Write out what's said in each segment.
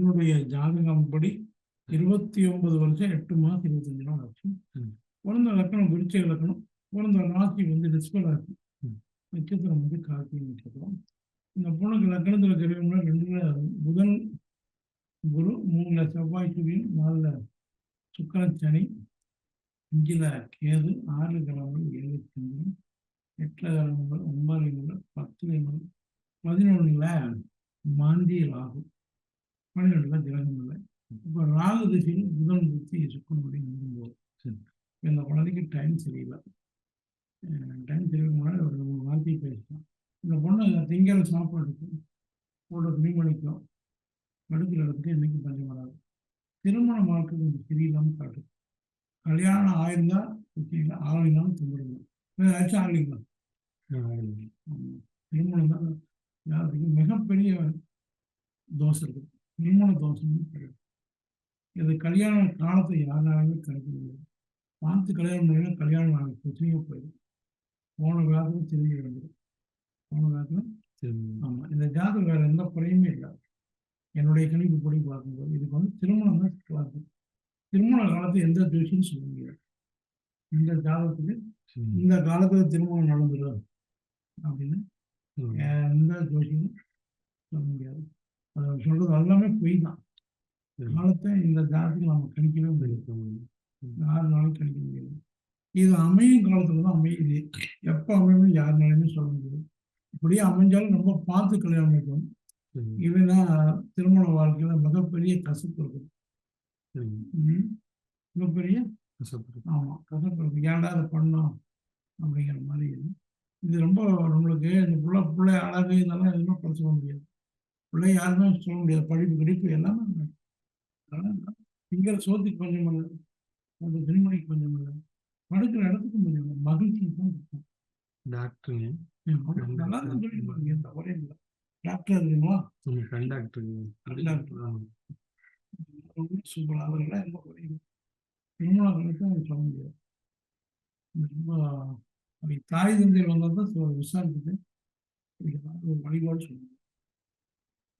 என்னுடைய ஜாதகம் படி இருபத்தி ஒன்பது வருஷம் எட்டு மாதம் இருபத்தஞ்சு நாள் ஆச்சு. பிறந்த லக்கணம் விருச்ச லக்கணம் பிறந்த ராசி வந்து ரிஸ்ப ராசி ம். நட்சத்திரம் வந்து கார்த்திகை நட்சத்திரம் இந்த பொண்ணுக்கு லக்கணத்தில் இருக்கிறவங்க ரெண்டுல புதன் குரு மூணுல செவ்வாய் சூரியன் நாலுல சுக்கிரன் சனி அஞ்சுல கேது ஆறு கிழமை ஏழு சந்திரன் எட்டுல கிழமை ஒன்பது கிழமை பத்து கிழமை பதினொன்றுல மாந்தி ராகு பன்னிரெண்டுல கிரகம் இல்லை இப்போ ராகு திசையில் புதன் புத்தி முடியும்போது சரி. இந்த குழந்தைக்கு டைம் சரியில்லை. டைம் சரியில்லை முன்னாடி ஒரு மூணு வார்த்தை பேசலாம் இந்த பொண்ணு திங்கள் சாப்பாடுக்கு போட துணி மணிக்கும் படுக்கிற இடத்துக்கு இன்னைக்கு பஞ்சம் வராது. திருமண வாழ்க்கை கொஞ்சம் சரியில்லாமல் காட்டும் கல்யாணம் ஆயிருந்தா ஓகேங்களா ஆகலினாலும் திமிருங்க ஏதாச்சும் ஆகலிங்களா. திருமணம் தான். யாருக்கு மிகப்பெரிய தோசை இருக்கு. திருமண தோசைன்னு கிடையாது இது கல்யாண காலத்தை யாராலுமே கணிக்க முடியாது. பார்த்து கல்யாணம் பண்ணினா கல்யாணம் ஆக பிரச்சனையே போயிடும். போன காலத்துல திரும்பி வந்துடும் போன காலத்துல ஆமா இந்த ஜாதகம் வேற எந்த குறையுமே இல்லை. என்னுடைய கணிப்பு படி பார்க்கும்போது இதுக்கு வந்து திருமணம் தான் கிளாஸ் திருமண காலத்து எந்த ஜோசியும் சொல்ல முடியாது. இந்த ஜாதகத்துக்கு இந்த காலத்துல திருமணம் நடந்துடும் அப்படின்னு எந்த ஜோசியும் சொல்ல முடியாது. அது சொல்றது எல்லாமே பொய் தான் காலத்தை இந்த ஜாதகத்துக்கு நம்ம கணிக்கவே முடியாது. யாருனாலும் கணிக்க முடியாது. இது அமையும் காலத்துல தான் அமையுது. எப்போ அமையும் யாருனாலுமே சொல்ல முடியாது. இப்படியே அமைஞ்சாலும் ரொம்ப பார்த்து கல்யாணம் பண்ணிக்கணும் இல்லைன்னா திருமண வாழ்க்கையில மிகப்பெரிய கசப்பு இருக்குது ம். மிகப்பெரிய ஆமா கசப்பு இருக்கு ஏன்டா அதை பண்ணோம் அப்படிங்கிற மாதிரி. இது. ரொம்ப நம்மளுக்கு இந்த புள்ள பிள்ளை அழகு இதெல்லாம் எதுவுமே சொல்ல முடியாது. பிள்ளை யாருமே சொல்ல முடியாது. படிப்பு கிடைப்பு எல்லாமே திங்கள் சோத்துக்கு கொஞ்சம் இல்லை. அந்த திருமணிக்கு கொஞ்சம் இல்லை. படுக்கிற இடத்துக்கு கொஞ்சம் இல்லை. மகிழ்ச்சி தான் இருக்கும். டாக்டருங்க. நல்லா தான் சொல்லிட்டு போறீங்க, எந்த குறையும் இல்லை. டாக்டர் இருக்கீங்களா? கண்டாக்டருங்க டாக்டர் ரொம்ப சூப்பராக அவர்களாம் எந்த குறையும் இல்லை. திருமண காலத்தை அவங்க சொல்ல முடியாது. ரொம்ப தாய் தந்தையர் வந்தால் தான் விசாரிச்சுட்டு ஒரு வழிபாடு சொல்லுங்க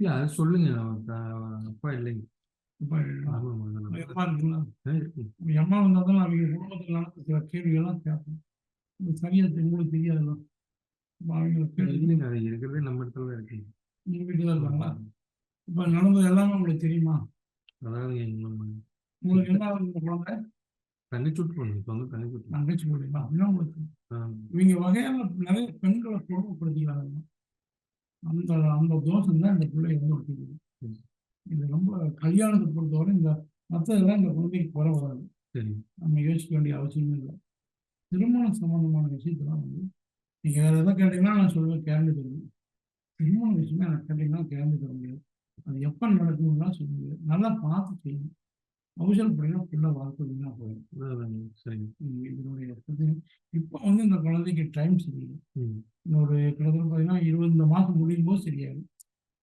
இல்ல அது சொல்லுங்க. அப்பா இல்லைங்க அப்பா இல்லைங்களா? ஆமா ஆமா உங்க அதனால. அம்மா இருக்குங்களா ஆ, இருக்கு. உங்க அம்மா வந்தால் தான் அவங்க குடும்பத்தில் நடந்த சில கேள்விகள்லாம் கேட்போம் இது சரியா தெ- உங்களுக்கு தெரியாதுலாம் அப்ப அவங்களுக்கு கேள்வி இல்லைங்க. அது இருக்கிறதே நம்ம இடத்துல தான் இருக்கு. உங்க வீட்டில் இருக்காங்களா இப்போ நடந்தது எல்லாமே உங்களுக்கு தெரியுமா? அதாவது உங்களுக்கு என்ன ஆகுது இந்த குழந்தை? தண்ணி சுட்டு போகணும் இப்போ வந்து தண்ணி சுட்டு தங்கச்சி போடுங்களா அப்படின்னா உங்களுக்கு? இவங்க வகையான நிறைய பெண்களை கொடுமைப்படுத்திக்கிறாங்க அந்த அந்த தோஷம் தான் இந்த பிள்ளைய வந்து ஒட்டிக்குது. இது ரொம்ப கல்யாணத்தை பொறுத்தவரை இந்த மற்றதெல்லாம் இந்த குழந்தைக்கு குறை வராது சரி. நம்ம யோசிக்க வேண்டிய அவசியமே இல்லை. திருமணம் சம்பந்தமான விஷயத்தெல்லாம் வந்து நீங்க வேற எதாவது கேட்டீங்கன்னா நான் சொல்லுவேன் கேரண்டி தருவேன். திருமண விஷயமே எனக்கு கேட்டீங்கன்னா கேரண்டி தர முடியாது. அது எப்போ நடக்கணும்லாம் சொல்ல முடியாது. நல்லா பார்த்து செய்யணும். அவசரப்படினா ஃபுல்லாக வாழ்க்கை வீணாக போயிடும் உம் இதனுடைய இது. இப்போ வந்து இந்த குழந்தைக்கு டைம் சரியில்லை இன்னொரு கிட்டத்தட்ட பார்த்தீங்கன்னா இருபது இந்த மாதம் முடியும் போது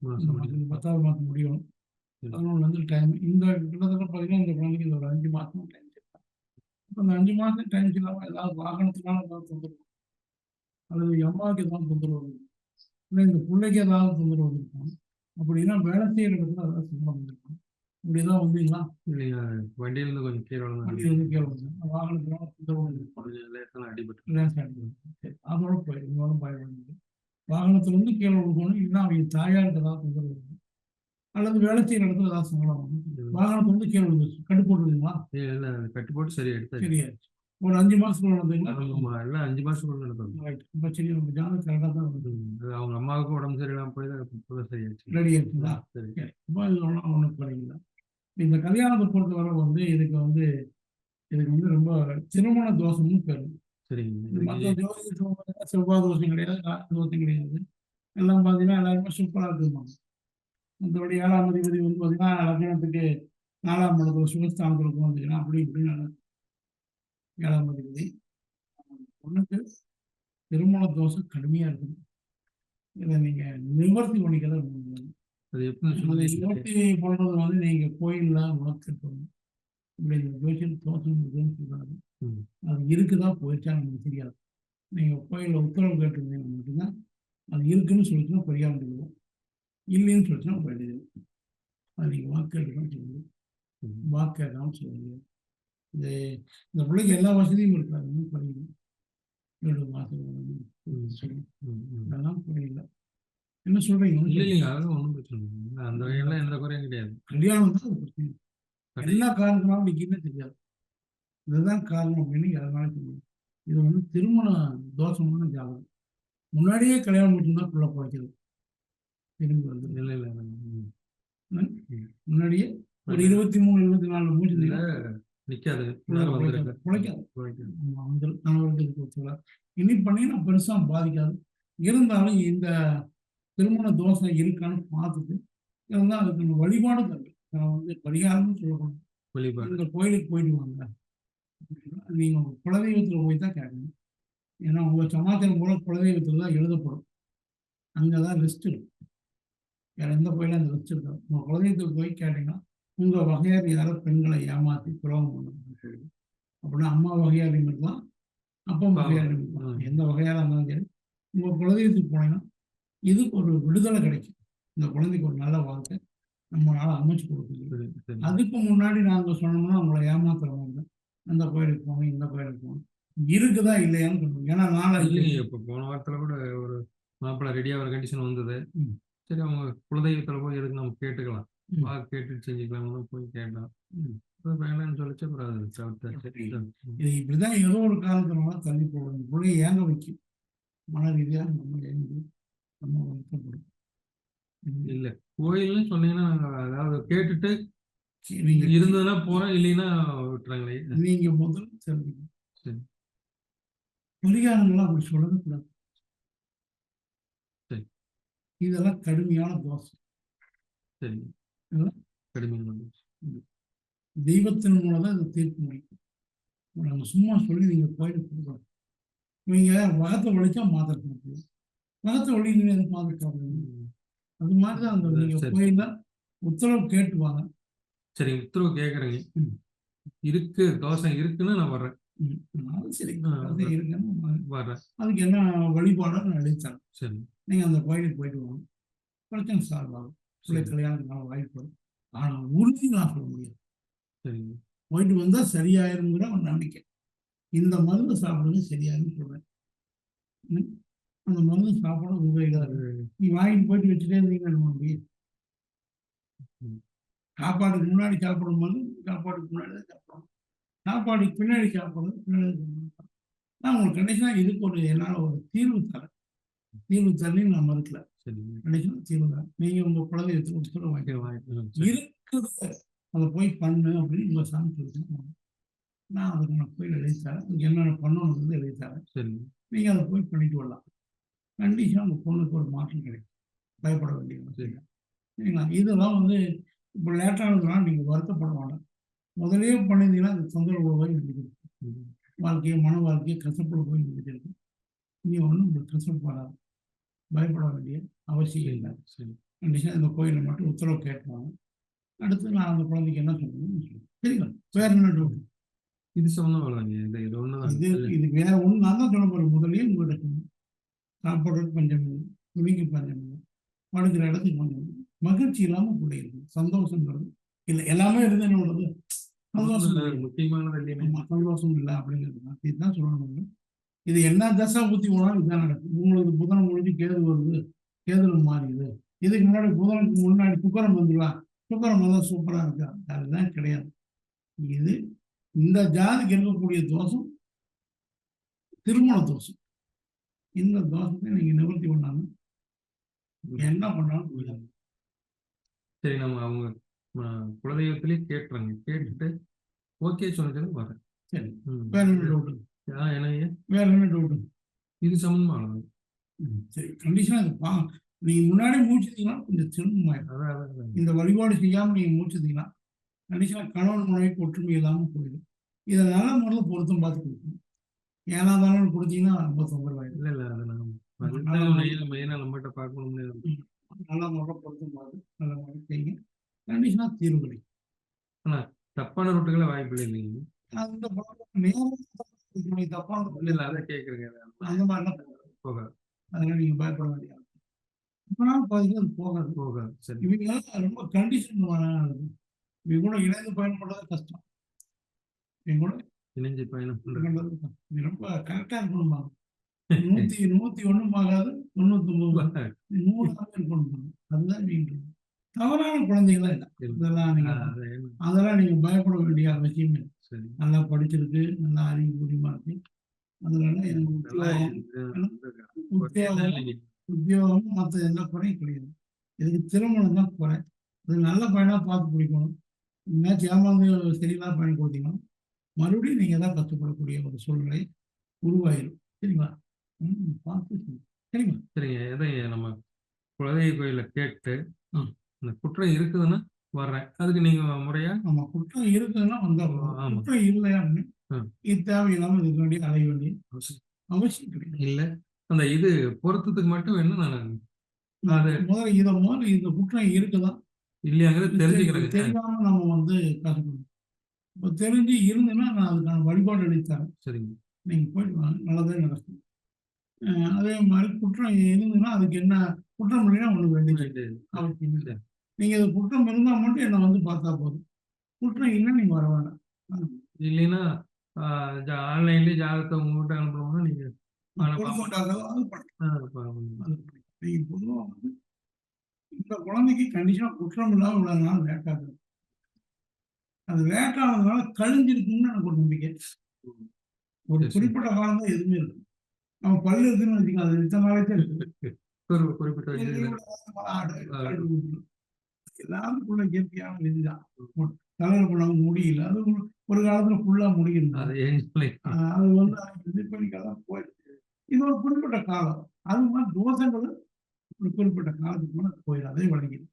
இந்த இந்த பத்தாவது மாதம் முடியும் ம். பதினொன்று வந்து டைம் இந்த கிட்டத்தட்ட பார்த்தீங்கன்னா இந்த குழந்தைக்கு இந்த ஒரு அஞ்சு மாதம் டைம் இப்போ அந்த அஞ்சு மாதம் டைம் இல்லாமல் ஏதாவது வாகனத்துனால ஏதாவது தொந்தரவு அல்லது அம்மாவுக்கு ஏதாவது தொந்தரவு இல்லை இந்த பிள்ளைக்கு ஏதாவது தொந்தரவு இருக்கும் அப்படின்னா வேலை செய்கிற இடத்துல ஏதாவது சம்பளம் இருக்கும் இப்படிதான் வந்தீங்களா? இல்லைங்க. வண்டியில இருந்து கொஞ்சம் கீழே விழுந்து வந்து கேள்வி வாகனத்தினால கொஞ்சம் லேசான அடிபட்டு. லேசா இருக்கும். சரி, அதோட போயிடும் இதோட பயன்படுது வாகனத்துல இருந்து கீழே விழுகணும் இல்லைன்னா அவங்க தாயாருக்கு ஏதாவது தொந்தரவு அல்லது வேலை செய்யற இடத்துல ஏதாவது வாகனத்துல இருந்து கீழே விழுந்துச்சு கட்டு போட்டுருந்தீங்களா இல்ல இல்ல. கட்டி போட்டு சரி எடுத்தாச்சு. சரியாச்சு. ஒரு அஞ்சு மாசத்துக்கு நடந்தீங்களா எல்லாம் அஞ்சு மாசத்துக்குள்ள நடந்தது ரைட் இப்போ சரி நம்ம ஜாதகம் கரெக்டாக தான் அது அவங்க அம்மாவுக்கும் உடம்பு சரியில்லாம போய் தான் சரியாச்சு ரெடி ஆச்சுங்களா சரி. இப்போ இது ஒன்றும் ஒன்றும் குறையில இந்த கல்யாணத்தை பொறுத்தவரை வந்து இதுக்கு வந்து இதுக்கு வந்து ரொம்ப திருமண தோஷம்னு பேர் சரிங்க. மற்ற பார்த்தீங்கன்னா செவ்வாய் தோஷம் கிடையாது தோஷம் கிடையாது. எல்லாம் பார்த்தீங்கன்னா எல்லாருமே சூப்பராக இருக்குமாங்க மற்றபடி ஏழாம் அதிபதி வந்து பார்த்தீங்கன்னா லக்னத்துக்கு நாலாம் இடத்துல சுகஸ்தானத்தில் இருக்கும் பார்த்தீங்கன்னா அப்படி இப்படின்னு ஏழாம் அதிபதி. பொண்ணுக்கு திருமண தோஷம் கடுமையாக இருக்குது. இதை நீங்கள் நிவர்த்தி பண்ணிக்கலாம் முடியாது அது எப்படி சொல்லுங்க நிவர்த்தி பண்ணுறது வந்து நீங்கள் கோயிலில் வளர்த்துருக்கணும் இப்படி இந்த ஜோசியம் தோஷம் இருக்குதுன்னு சொல்கிறாங்க ம். அது இருக்குதா போயிடுச்சா நமக்கு தெரியாது. நீங்கள் கோயிலில் உத்தரவு கேட்டிருந்தீங்கன்னா மட்டும்தான் அது இருக்குன்னு சொல்லிச்சுன்னா பரிகாரம் சொல்லுவோம் இல்லைன்னு சொல்லிச்சுன்னா போயிடுது அது நீங்கள் வாக்கெடுக்கணும்னு சொல்லுங்க. ம். வாக்கெடுக்கணும்னு சொல்லுங்க. இது இந்த பிள்ளைக்கு எல்லா வசதியும் இருக்காது படிக்கணும் ஏழு மாதம். அதெல்லாம் புரியல. என்ன சொல்றீங்க? இல்ல இல்லைங்க அதெல்லாம் ஒன்றும் பிரச்சனை இல்லை. அந்த வகையெல்லாம் எந்த குறையும் கிடையாது. கல்யாணம் தான் அது பிரச்சனை. எல்லா இன்னைக்கு என்ன தெரியாது. இதுதான் காரணம் அப்படின்னு யாருனாலும் தெரியும் இது வந்து திருமண தோஷமான ஜாதகம். முன்னாடியே கல்யாணம் முடிச்சுருந்தா பிள்ளை பிழைக்கிறது திரும்பி வந்து இல்லை இல்லை. முன்னாடியே ஒரு இருபத்தி மூணு இருபத்தி நாலு பிழைக்காது. ஆமா, வந்து கணவருக்கு கொடுத்துல இனி பண்ணீங்கன்னா பெருசா பாதிக்காது. இருந்தாலும் இந்த திருமண தோஷம் இருக்கான்னு பார்த்துட்டு இருந்தால் அதுக்கு நம்ம வழிபாடு தரல நான் வந்து பரிகாரம்னு சொல்லக்கூடாது வெளிப்பாடு இந்த கோயிலுக்கு போயிட்டு வாங்க. நீங்க உங்க குலதெய்வத்துல போய் தான் கேட்கணும். ஏன்னா உங்க சமாச்சாரம் போல குலதெய்வத்துல தான் எழுதப்படும். அங்கதான் லிஸ்ட் இருக்கும் வேற எந்த கோயிலும் அந்த லிஸ்ட் இருக்காது. உங்க குலதெய்வத்துக்கு போய் கேட்டீங்கன்னா உங்க வகையார் யாராவது பெண்களை ஏமாத்தி துரோகம் பண்ணுறது அப்படின்னா அம்மா வகையாரி மாதிரி தான் அப்பா வகையாரி மாதிரி தான். ம். எந்த வகையாரா இருந்தாலும் சரி உங்க குலதெய்வத்துக்கு போனீங்கன்னா இதுக்கு ஒரு விடுதலை கிடைக்கும். இந்த குழந்தைக்கு ஒரு நல்ல வாழ்க்கை நம்மளால அமைச்சு கொடுக்குது. அதுக்கு முன்னாடி நாங்க சொன்னோம்னா உங்களை ஏமாத்துறவங்க அந்த கோயிலுக்கு போங்க இந்த கோயிலுக்கு போங்க. இருக்குதா இல்லையான்னு சொல்லுங்க. ஏன்னா நாளைக்கு இல்லைங்க இப்ப போன வாரத்துல கூட ஒரு மாப்பிள்ளை ரெடி ஆகிற கண்டிஷன் வந்தது. சரி அவங்க குலதெய்வத்துல போய் எதுக்கு நம்ம கேட்டுக்கலாம். வா கேட்டு செஞ்சுக்கலாம் போய் கேட்டோம் வேணாம்னு சொல்லிச்சு அப்புறம் அது. இது இப்படிதான் ஏதோ ஒரு காரணத்தினால தள்ளி போடுறது பிள்ளைய ஏங்க வைக்கும்? மன ரீதியா நம்ம ஏங்கி நம்ம வருத்தப்படும் ம். இல்ல. கோயில்னு சொன்னீங்கன்னா அதாவது கேட்டுட்டு நீங்க இருந்ததுன்னா போறோம் இல்லைன்னா விட்டுறாங்களே. நீங்க முதல்ல தெரிஞ்சுக்கணும் சரி. பரிகாரங்கள்லாம் அப்படி சொல்லக்கூடாது. சரி. இதெல்லாம் கடுமையான தோஷம் சரி. கடுமையான தெய்வத்தின் மூலம் தான் இதை தீர்க்க முடியும். நம்ம சும்மா சொல்லி நீங்க கோயிலுக்கு போகலாம் நீங்க வகத்தை வலிச்சா மாத்திரை முடியும் எதுக்கு மாத்திரை சாப்பிடுவீங்க அது மாதிரி தான் அந்த நீங்க சரி. கோயில்ல உத்தரவு கேட்டு வாங்க சரி உத்தரவு கேக்குறேங்க. ம். இருக்கு தோசை இருக்குன்னு நான் வர்றேன். சரி. அது இருக்குன்னு வர்றேன். அதுக்கு என்ன வழிபாடோ நான் எழுதித்தரேன் சரி. நீங்க அந்த கோயிலுக்கு போயிட்டு வாங்க. பிரச்சனை சால்வ் ஆகும். பிள்ளை சரி. கல்யாணத்துக்கு வாய்ப்பு. ஆனா உறுதி நான் சொல்ல முடியாது. சரிங்க. போயிட்டு வந்தா சரியாயிருங்கிற ஒரு நம்பிக்கை. இந்த மருந்து சாப்பிடுங்க சரியாயிருன்னு சொல்றேன்? அந்த மருந்து சாப்பிட உங்க இருக்கு நீ வாங்கிட்டு போயிட்டு வச்சுட்டே இருந்தீங்கன்னா ம். சாப்பாடுக்கு முன்னாடி சாப்பிடும் போது சாப்பாடுக்கு முன்னாடி தான் சாப்பிடணும். சாப்பாடுக்கு பின்னாடி சாப்பிடுறது பின்னாடி சாப்பிடணும். நான் உங்களுக்கு கண்டிஷனாக இதுக்கு ஒரு என்னால் ஒரு தீர்வு தரேன். தீர்வு தரலைன்னு நான் மறுக்கல. சரிங்க. கண்டிஷனாக தீர்வு தரேன். நீங்கள் உங்கள் குழந்தைய உத்தரவு வாங்கி ஓகே வாங்கிக்கலாம் சரி. இருக்குது அதை போய் பண்ணு அப்படின்னு உங்கள் சாமி சொல்லிட்டு நான் அதுக்கு நான் போய் எழுதி தரேன். என்னென்ன பண்ணணுங்கிறது எழுதி தரேன். சரிங்க. நீங்கள் அதை போய் பண்ணிட்டு வரலாம். கண்டிஷனாக உங்கள் பொண்ணுக்கு ஒரு மாற்றம் கிடைக்கும். பயப்பட வேண்டிய அவசியம். சரிங்களா? இதெல்லாம் வந்து இப்போ லேட்டானதுனால நீங்கள் வருத்தப்பட வேண்டாம். முதலே பண்ணியிருந்தீங்கன்னா அந்த தொந்தரவு போய். வாழ்க்கையை மன வாழ்க்கையை கசப்புல போய் நிற்கிறது நீ ஒன்றும் உங்களுக்கு வராது. பயப்பட வேண்டிய அவசியம் இல்லை. சரி. கண்டிஷனாக இந்த கோயிலில் மட்டும் உத்தரவு கேட்பாங்க அடுத்து நான் அந்த குழந்தைக்கு என்ன சொல்லணும்னு சொல்லுவேன் சரிங்களா? வேற என்ன டவுட் இது அவ்வளோதாங்க இது இது ஒன்று வேற ஒண்ணு நான் தான் சொல்ல போறேன். முதல்லயே உங்கள்கிட்ட சொன்னேன் சாப்பிட்றதுக்கு பஞ்சம் இல்லை துணிக்கு பஞ்சம் இல்லை படுக்கிற இடத்துக்கு பஞ்சம் இல்லை. மகிழ்ச்சி இல்லாம கூட இருக்கு சந்தோஷங்கிறது இல்லை. எல்லாமே இருந்து என்ன உள்ளது. சந்தோஷம். முக்கியமானது சந்தோஷம் இல்லை அப்படிங்கிறது தான். இதுதான் சொல்லணும் இது என்ன தசா புத்தி போனாலும் இதுதான் நடக்கும். உங்களுக்கு புதனம் முடிஞ்சு கேது வருது கேதுல மாறிடுது இதுக்கு முன்னாடி புதனுக்கு முன்னாடி சுக்கரம் வந்துடலாம் சுக்கரம் வந்தால் சூப்பரா இருக்கா? அதுதான் கிடையாது. இது இந்த ஜாதிக்கு இருக்கக்கூடிய தோஷம் திருமண தோஷம். இந்த தோஷத்தை நீங்க நிவர்த்தி பண்ணாம என்ன பண்ணாலும் முடியாது சரி நம்ம அவங்க குலதெய்வத்திலேயே கேட்டுறாங்க கேட்டுட்டு ஓகே சொன்னது வரேன் சரி. வேற என்ன டவுட் ஆ என்னங்க? வேற என்ன டவுட் இது அவ்வளவுதான். சரி. கண்டிஷனா பா நீங்க முன்னாடி மூச்சுட்டீங்கன்னா கொஞ்சம் திரும்பமாயிடும் இந்த வழிபாடு செய்யாம நீங்க மூச்சுட்டீங்கன்னா கண்டிஷனா கணவன் மனைவிக்கு ஒற்றுமை இல்லாம போயிடும். இதை நல்ல முறையில் பொருத்தம் பார்த்து கொடுக்கணும். ஏனா தானே கொடுத்தீங்கன்னா ரொம்ப தொந்தரவாயிடும் இல்ல இல்ல அது அதுதான் மெயினா நம்மகிட்ட பார்க்கணும்னு நல்ல முறையில் பொருத்தம் பார்த்து நல்ல முறை செய்யுங்க. கண்டிஷனா தீர்வு கிடைக்கும் தப்பான ரூட்டுகளை வாய்ப்பு இல்லைங்க. அந்த பழக்கம் நேரம் தப்பான இல்ல இல்ல அதை கேக்குறேங்க. அந்த மாதிரிலாம் போகாது. அதனால நீங்க பயப்பட வேண்டிய பாதிக்கு அது போகாது. போகாது சரி. ரொம்ப கண்டிஷன் இவங்க கூட இணைந்து பயன்படுறது கஷ்டம். இவங்க கூட இணைஞ்சு பயணம் பண்றது. இது ரொம்ப கரெக்டா இருக்கணுமா நூத்தி நூத்தி ஒண்ணும் ஆகாது தொண்ணூத்தி ஒன்பது நூறாக இருக்கணும் அதுதான் நீங்க தவறான குழந்தைகளா இல்லை. இதெல்லாம் நீங்க என்ன? அதெல்லாம் நீங்க பயப்பட வேண்டிய அவசியம் இல்லை. சரி. நல்லா படிச்சிருக்கு நல்லா அறிவு பூர்வமா இருக்கு. அதனால எனக்கு நல்லா உத்தியோகம் இது- உத்தியோகம் மற்ற எந்த குறையும் கிடையாது. இதுக்கு திருமணம் தான் குறை. அது நல்ல பையனா பார்த்து பிடிக்கணும். எங்கேயாச்சும் ஏமாந்து சரியில்லாத பையன் கொடுத்தீங்கன்னா மறுபடியும் நீங்க தான் கஷ்டப்படக்கூடிய ஒரு சூழ்நிலை உருவாயிரும். சரிங்களா? ம், பார்த்து. சரிங்களா? சரிங்க. எதை நம்ம குலதெய்வ கோயில கேட்டு. அந்த குற்றம் இருக்குதுன்னா வர்றேன். அதுக்கு நீங்க முறையா? நம்ம குற்றம் இருக்குதுன்னா வந்தா போதும். ஆமா. குற்றம் இல்லையான்னு. இது தேவையில்லாம இதுக்கு வேண்டிய அலைய வேண்டிய அவசியம் கிடையாது. இல்ல. அந்த இது பொருத்தத்துக்கு மட்டும் வேணும் நான் அது- முதல்ல இதை முதல்ல இந்த குற்றம் இருக்குதான் இல்லையாங்கிறது தெரிஞ்சுக்கிறேங்க தெரியாம நம்ம வந்து கஷ்டப்படணும் இப்போ தெரிஞ்சு இருந்துன்னா நான் அதுக்கான வழிபாடு அளித்தரேன் சரிங்க. நீங்க போயிட்டு வாங்க நல்லதே நடக்கும். அதே மாதிரி குற்றம் இருந்ததுன்னா அதுக்கு என்ன குற்றம் இல்லைன்னா உங்களுக்கு வேண்டியது அவசியம் இல்லை. சரி. நீங்க அது குற்றம் இருந்தா மட்டும் என்னை வந்து பார்த்தா போதும். குற்றம் இல்லை நீங்க வர வேண்டாம் இல்லைன்னா ஆன்லைன்லயே ஜாதகத்தை உங்ககிட்ட அனுப்புறோம்னா நீங்க ஆனா, பொதுமக்களுக்காக அது பண்ணலாம். ஆஹ் பரவாயில்ல. அது பண்ணலாம். நீங்க பொதுவா வந்து இந்த குழந்தைக்கு கண்டிஷனா குற்றம் இல்லாம இவ்வளவு நாள் ஆகுது அது லேட் ஆனதுனால கழிஞ்சிருக்குன்னு எனக்கு ஒரு நம்பிக்கை. ஒரு. குறிப்பிட்ட காலம் தான் எதுவுமே இருக்கும் நம்ம பல்லு இருக்குன்னு வச்சுக்கோங்க அது இத்தனை நாளைக்கே இருக்கு. குறிப்பிட்ட. எல்லாருக்குள்ள இயற்கையான விதிதான் தலையில பண்ண முடியல. அது ஒரு- காலத்துல ஃபுல்லா முடியிருந்தது அது வந்து திருப்பணிக்கெல்லாம் போயிடுச்சு. இது ஒரு குறிப்பிட்ட காலம். அது மாதிரி தோஷங்கள் ஒரு குறிப்பிட்ட காலத்துக்கு மேல போயிடும். அதே வழங்கிடும்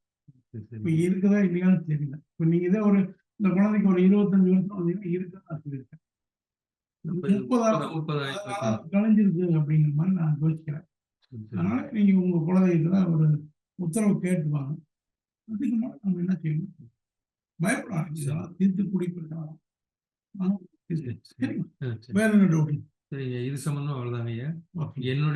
இப்ப இருக்குதா இல்லையான்னு தெரியல. இப்ப நீங்க இதே ஒரு இந்த குழந்தைக்கு ஒரு இருபத்தஞ்சு வருஷம் வந்தீங்கன்னா இருக்குன்னு சொல்லியிருக்கேன். முப்பதாயிரம் கலைஞ்சிருக்கு அப்படிங்கிற மாதிரி நான் யோசிக்கிறேன். அதனால நீங்க உங்க குழந்தைகிட்ட ஒரு உத்தரவு கேட்டுவாங்க அதுக்கு மேல நம்ம என்ன செய்யணும்? பயப்படாது இதெல்லாம் தீர்த்து சரிங்க வேற என்ன டவுட் சரிங்க இது சம்பந்தமா அவ்வளவுதாங்க ஐயா. ஓகே. என்னுடைய